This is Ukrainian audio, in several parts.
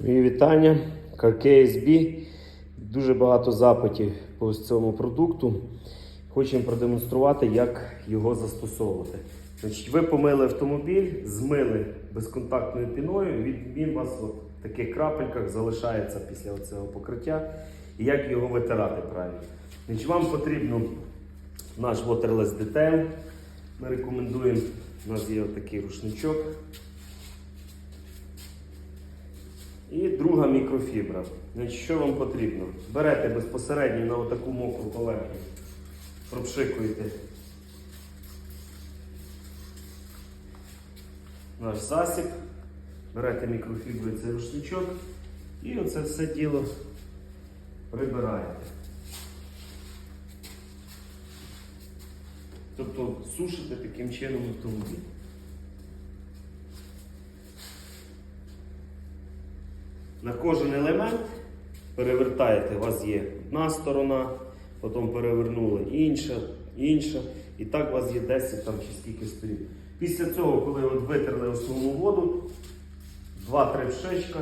Мої вітання. KSB. Дуже багато запитів по цьому продукту. Хочемо продемонструвати, як його застосовувати. Значить, ви помили автомобіль, змили безконтактною піною, від він у вас в таких крапельках залишається після цього покриття. І як його витирати правильно. Значить, вам потрібно наш Waterless Detail. Ми рекомендуємо, у нас є такий рушничок. І друга мікрофібра. Значить, що вам потрібно? Берете безпосередньо на отаку мокру поверхню, пропшикуєте наш засіб, берете мікрофібру цей рушничок і оце все діло прибираєте. Тобто сушите таким чином автомобіль. На кожен елемент перевертаєте, у вас є одна сторона, потім перевернули інша, інша. І так у вас є 10 там, чи скільки сторін. Після цього, коли от витерли основну воду, 2-3 пшечка,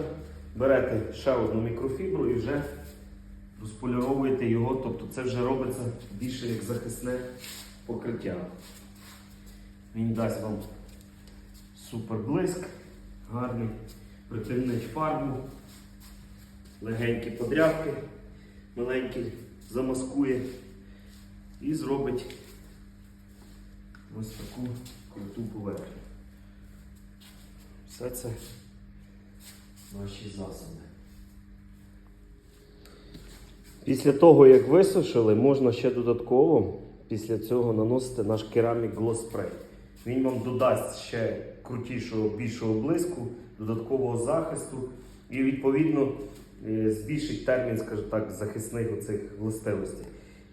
берете ще одну мікрофібру і вже розполіровуєте його, тобто це вже робиться більше як захисне покриття. Він дасть вам супер блиск, гарний, притемнить фарбу, легенькі подрябки, маленькі замаскує і зробить ось таку круту поверхню. Все це наші засоби. Після того, як висушили, можна ще додатково після цього наносити наш керамік Gloss Він вам додасть ще крутішого, більшого блиску, додаткового захисту і відповідно збільшить термін, скажімо так, захисних оцих властивостей.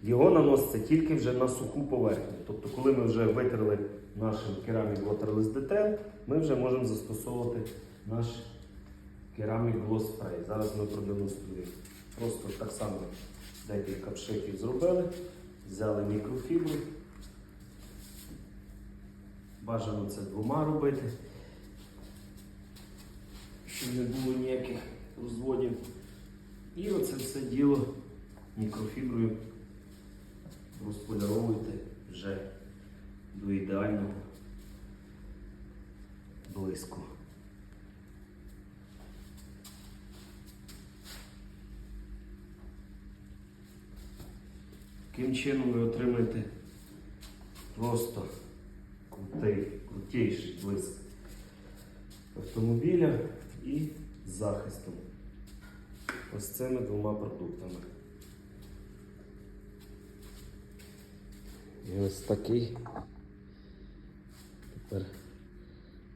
Його наноситься тільки вже на суху поверхню. Тобто, коли ми вже витерли нашим керамік Waterless Detail, ми вже можемо застосовувати наш керамік Gloss Spray. Зараз ми продемонструємо. Просто так само декілька пшиків зробили, взяли мікрофібру. Бажано це двома робити, щоб не було ніяких розводів. І оце все діло мікрофіброю розполяровуйте вже до ідеального блиску. Таким чином ви отримаєте просто крутий, крутіший блиск автомобіля і захистом. Ось цими двома продуктами. І ось такий тепер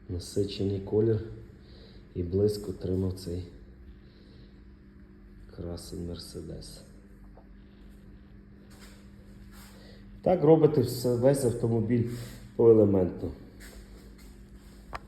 насичений колір і блиск отримав цей красень Мерседес. Так робите все, весь автомобіль поелементно.